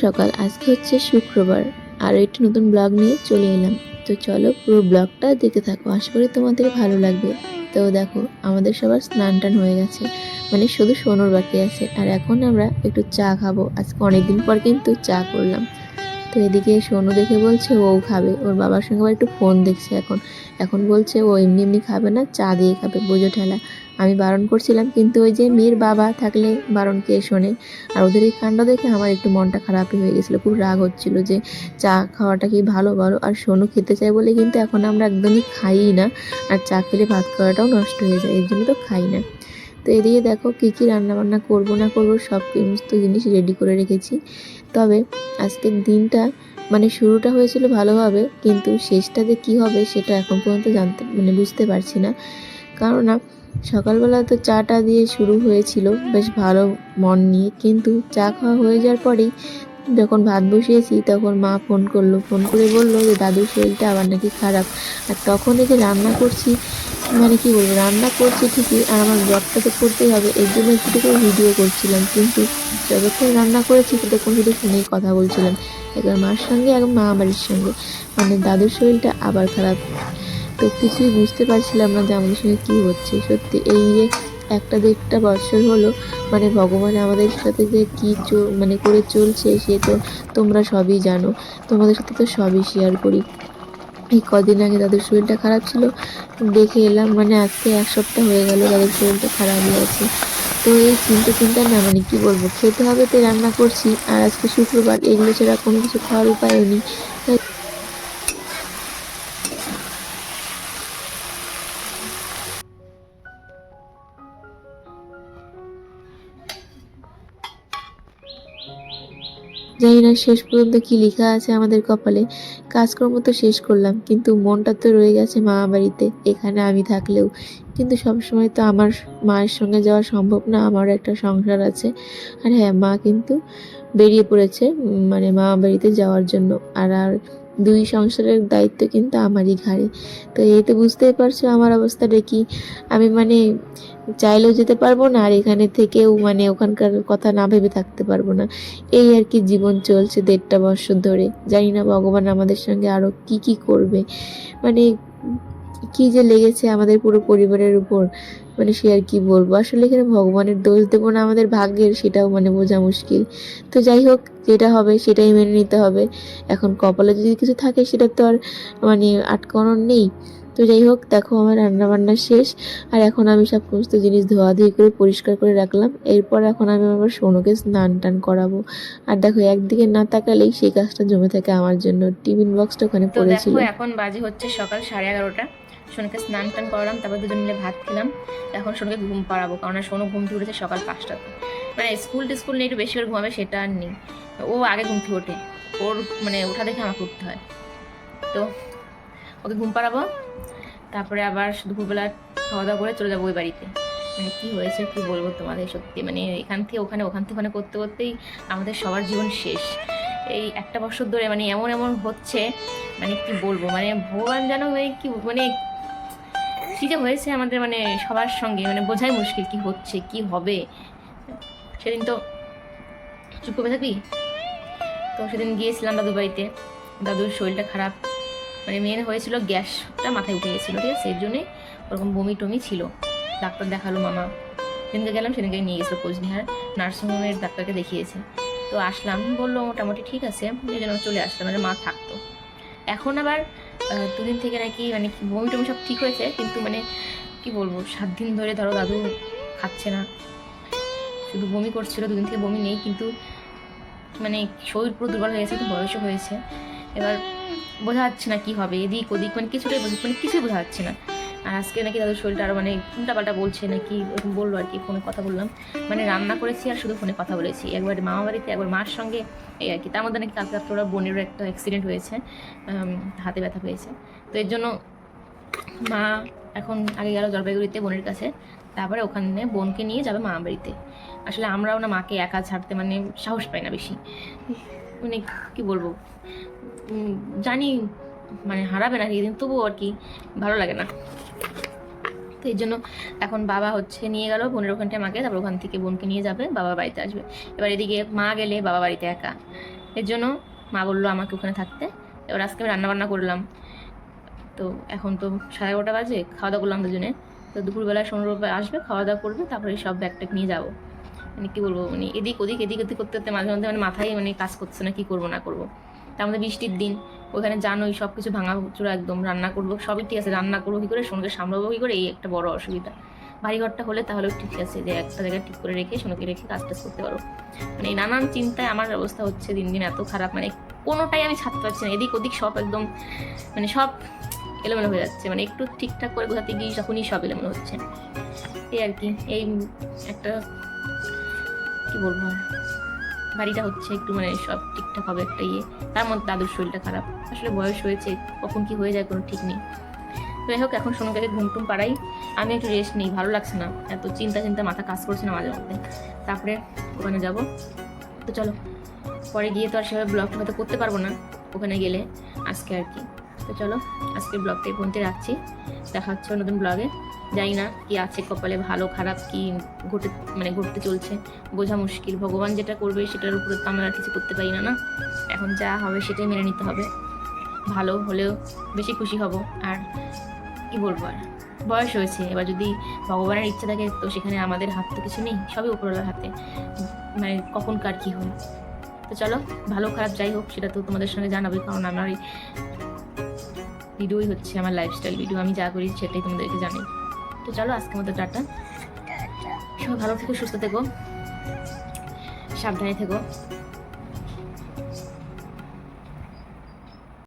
সকাল, আজকে হচ্ছে শুক্রবার। আর একটি নতুন ব্লগ নিয়ে চলে এলাম। তো চলো পুরো ব্লগটা দেখতে থাকো, আশা করি তোমাদের ভালো লাগবে। তো দেখো, আমাদের সবার স্নান টান হয়ে গেছে। মানে শুধু সোনোর বাকি আছে। আর এখন আমরা একটু চা খাব। আজকে অনেকদিন পর কিন্তু চা করলাম। তো এদিকে সোনু দেখে বলছে, ও খাবে। ওর বাবার সঙ্গে আবার একটু ফোন দেখছে এখন। এখন বলছে, ও এমনি এমনি খাবে না, চা দিয়ে খাবে। বোঝো ঠেলা। আমি বারণ করছিলাম, কিন্তু ওই যে মেয়ের বাবা থাকলে বারণ কে শোনে? আর ওদের এই কাণ্ড দেখে আমার একটু মনটা খারাপই হয়ে গেছিল, খুব রাগ হচ্ছিল যে চা খাওয়াটা কি ভালো, বলো। আর সোনু খেতে চায় বলে কিন্তু এখন আমরা একদমই খাই না, আর চা খেলে ভাত খাওয়াটাও নষ্ট হয়ে যায়, এর জন্য তো খাই না। তো এদিকে দেখো কী কী রান্নাবান্না করব না করব, সব সমস্ত জিনিস রেডি করে রেখেছি। তবে আজকের দিনটা মানে শুরুটা হয়েছিল ভালোভাবে, কিন্তু শেষটা যে কী হবে সেটা এখন পর্যন্ত জানতে মানে বুঝতে পারছি না। কারণ না সকালবেলা তো চাটা দিয়ে শুরু হয়েছিল, বেশ ভালো মন নিয়ে। কিন্তু চা খাওয়া হয়ে যাওয়ার পরেই যখন ভাত বসিয়েছি, তখন মা ফোন করল, ফোন করে বলল যে দাদুর শরীরটা আবার নাকি খারাপ। আর তখন এই যে রান্না করছি মানে কি বলব, রান্না করছি ঠিকই, আর আমার ব্লগটা তো করতেই হবে, এর জন্য একটু ভিডিও করছিলাম। কিন্তু যতক্ষণ রান্না করেছি, ততক্ষণ শুধু ফোনেই কথা বলছিলাম। একবার মার সঙ্গে এবং মা বাড়ির সঙ্গে। মানে দাদুর শরীরটা আবার খারাপ। তো কিছুই বুঝতে পারছিলাম না যে আমাদের সঙ্গে কী হচ্ছে। সত্যি, এই যে একটা দেড়টা বছর হলো মানে ভগবান আমাদের সাথে যে কী মানে করে চলছে, সে তো তোমরা সবই জানো। তোমাদের সাথে তো সবই শেয়ার করি। এই কদিন আগে তাদের শরীরটা খারাপ ছিল, দেখে এলাম মানে আজকে এক সপ্তাহ হয়ে গেল তাদের শরীরটা খারাপই আছে তো এই চিন্তা চিন্তা না মানে কী বলব, খেতে হবে তো রান্না করছি, আর আজকে শুক্রবার, এগুলো ছাড়া কোনো কিছু খাওয়ার উপায়ও নেই। জানি না শেষ পর্যন্ত কি লেখা আছে আমাদের কপালে। কাজকর্ম তো শেষ করলাম, কিন্তু মনটা তো রয়ে গেছে মা বাড়িতে, এখানে আমি থাকলেও। কিন্তু সবসময় তো আমার মায়ের সঙ্গে যাওয়া সম্ভব না আমারও একটা সংসার আছে। আর হ্যাঁ মা কিন্তু বেরিয়ে পড়েছে মানে মা বাড়িতে যাওয়ার জন্য। আর আর দুই সংসারের দায়িত্ব কিন্তু আমারই ঘাড়ে। তো এই তো বুঝতেই পারছ আমার অবস্থাটা কি। আমি মানে চাইলেও যেতে পারব না আর এখানে থেকেও মানে ওখানকার কথা না ভেবে থাকতে পারব না। এই আর কি জীবন চলছে দেড়টা বছর ধরে। জানি না ভগবান আমাদের সঙ্গে আরও কি কি করবে। মানে কি যে লেগেছে আমাদের পুরো পরিবারের উপর মানে সে আর কি বলব? আসলে এখানে ভগবানের দোষ দেবো না আমাদের ভাগ্যের, সেটাও মানে বোঝা মুশকিল। তো যাই হোক, যেটা হবে সেটাই মেনে নিতে হবে। এখন কপালে যদি কিছু থাকে, সেটা তো আর মানে আটকানোর নেই। তো যাই হোক দেখো আমার রান্না বান্না শেষ। আর এখন আমি সব সমস্ত জিনিস ধোয়াধুয়ি করে পরিষ্কার করে রাখলাম। এরপর এখন আমি আমার সোনুকে স্নান টান করাবো। আর দেখো একদিকে না তাকালেই সেই কাজটা জমে থাকে আমার জন্য। টিফিন বক্সটা ওখানে পড়েছিল। এখন বাজে হচ্ছে সকাল সাড়ে এগারোটা। সোনুকে স্নান টান করালাম তারপর দুজন মিলে ভাত খেলাম। এখন সোনুকে ঘুম পাড়াবো কারণ সোনু ঘুম থেকে উঠেছে সকাল পাঁচটাতে। মানে স্কুল টিস্কুল নিয়ে একটু বেশি করে ঘুমাবে সেটা আর নেই। ও আগে ঘুম থেকে ওঠে। ওর মানে ওঠা দেখে আমাকে উঠতে হয়। তো ওকে ঘুম পাড়াবো। তারপরে আবার দুপুরবেলা খাওয়া দাওয়া করে চলে যাব ওই বাড়িতে। মানে কী হয়েছে, কি বলব তোমাদের সত্যি? মানে এখান থেকে ওখানে ওখান থেকে ওখানে করতে করতেই আমাদের সবার জীবন শেষ। এই একটা বছর ধরে মানে এমন এমন হচ্ছে মানে কি বলব? মানে ভগবান যেন মানে কি মানে কি যে হয়েছে আমাদের মানে সবার সঙ্গে? মানে বোঝাই মুশকিল কি হচ্ছে, কি হবে? সেদিন তো চুপ করে থাকবি? তো সেদিন গিয়েছিলাম দাদুর বাড়িতে। দাদুর শরীরটা খারাপ। মানে মেয়ের হয়েছিল গ্যাসটা মাথায় উঠে গেছিল, ঠিক আছে? এর জন্যই ওরকম বমি টমি ছিল। ডাক্তার দেখাল মামা। সেদিনকে গেলাম সেদিনকে নিয়ে গেছিল কোচবিহার। নার্সিংহোমের ডাক্তারকে দেখিয়েছে। তো আসলাম, বলল, মোটামুটি ঠিক আছে। এই জন্য চলে আসলাম মানে মা থাকতো। এখন আবার দুদিন থেকে নাকি মানে বমি টমি সব ঠিক হয়েছে, কিন্তু মানে কি বলব, সাত দিন ধরে ধরো দাদু খাচ্ছে না। শুধু বমি করছিল, দুদিন থেকে বমি নেই, কিন্তু মানে শরীর পুরো দুর্বল হয়ে গেছে, একটু বয়সও হয়েছে। এবার বোঝা যাচ্ছে না কি হবে, এদিক ওদিক মানে কিছুটাই বোঝা মানে কিছুই বোঝা যাচ্ছে না। আর আজকে নাকি দাদুর শরীরটা আরও মানে উল্টাপাল্টা বলছে, নাকি ওরকম বলল আর কি, ফোনে কথা বললাম। মানে রান্না করেছি আর শুধু ফোনে কথা বলেছি। একবার মামা বাড়িতে, একবার মার সঙ্গে, এই আর কি। তার মধ্যে নাকি কালকে রাত্রে ওরা বোনেরও একটা অ্যাক্সিডেন্ট হয়েছে হাতে ব্যথা পেয়েছে। তো এর জন্য মা এখন আগে গেল জলপাইগুড়িতে বোনের কাছে। তারপরে ওখানে বোনকে নিয়ে যাবে মামা বাড়িতে। আসলে আমরাও না মাকে একা ছাড়তে মানে সাহস পাই না বেশি। মানে কি বলব? জানি মানে হারাবে না সেদিন তবুও আর কি ভালো লাগে না। তো এই জন্য এখন বাবা হচ্ছে নিয়ে গেল বোনের ওখানটায় মাকে, তারপর ওখান থেকে বোনকে নিয়ে যাবে, বাবা বাড়িতে আসবে। এবার এদিকে মা গেলে বাবা বাড়িতে একা। এর জন্য মা বলল আমাকে ওখানে থাকতে। এবার আজকে আমি রান্নাবান্না করলাম। তো এখন তো সাড়ে এগারোটা বাজে, খাওয়া দাওয়া করলাম দুজনে। তো দুপুরবেলায় সৌরভ আসবে, খাওয়া দাওয়া করবে, তারপরে সব ব্যাগ ট্যাগ নিয়ে যাব। মানে কী বলব মানে এদিক ওদিক এদিক ওদিক করতে করতে মাঝে মধ্যে মানে মাথায় মানে কাজ করছে না, কী করব না করব। তার মধ্যে বৃষ্টির দিন, ওখানে জানোই সব কিছু ভাঙা চূড়া একদম, রান্না করব, সবই ঠিক আছে, রান্না করব কী করে, সোনকে সামলাবো কী করে, এই একটা বড় অসুবিধা। বাড়ি ঘরটা হলে তাহলেও ঠিক আছে যে একটা জায়গায় ঠিক করে রেখে সোনকে রেখে কাজ টাজ করতে পারো। মানে নানান চিন্তায় আমার অবস্থা হচ্ছে দিন দিন এত খারাপ মানে কোনোটাই আমি ছাড়তে পারছি না, এদিক ওদিক সব একদম মানে সব এলোমেলো হয়ে যাচ্ছে মানে একটু ঠিকঠাক করে বোঝাতে গিয়ে তখনই সব এলোমেলো হচ্ছে। এই আর কি, এই একটা, কি বলব বাড়িটা হচ্ছে একটু মানে সব ঠিকঠাক হবে একটা ইয়ে। তার মধ্যে দাদুর শরীরটা খারাপ। আসলে বয়স হয়েছে, কখন কি হয়ে যায় কোনো ঠিক নেই। তো যাই হোক, এখন সোনুকে ঘুম টুম পাড়াই। আমি একটু রেস্ট নেই, ভালো লাগছে না। এত চিন্তা চিন্তা মাথা কাজ করছে না মাঝে মধ্যে। তারপরে ওখানে যাব। তো চলো, পরে গিয়ে তো আর সেভাবে ব্লগটা হয়তো করতে পারব না, ওখানে গেলে আজকে আর কি। তো চলো আজকে ব্লগটা পর্যন্ত রাখছি। দেখা হচ্ছে নতুন ব্লগে জানি না কি আছে, কপালে ভালো, খারাপ, কি ঘটে মানে ঘটতে চলছে। বোঝা মুশকিল। ভগবান যেটা করবে সেটার উপরে তো আমরা আর কিছু করতে পারি না না? এখন যা হবে সেটাই মেনে নিতে হবে। ভালো হলেও বেশি খুশি হব। আর কি বলব আর? বয়স হয়েছে। এবার যদি ভগবানের ইচ্ছা থাকে, তো সেখানে আমাদের হাত তো কিছু নেই। সবই উপরওয়ালার হাতে। মানে কখন কার কী হয়? তো চলো, ভালো খারাপ যাই হোক, সেটা তো তোমাদের সঙ্গে জানাবে কারণ আমার ভিডিওই হচ্ছে আমার লাইফস্টাইল ভিডিও আমি যা করি সেটাই তোমাদেরকে জানাই। তো চলো আজকের মতো টাটা। সবাই ভালো থেকো সুস্থ থেকো সাবধানে থেকো।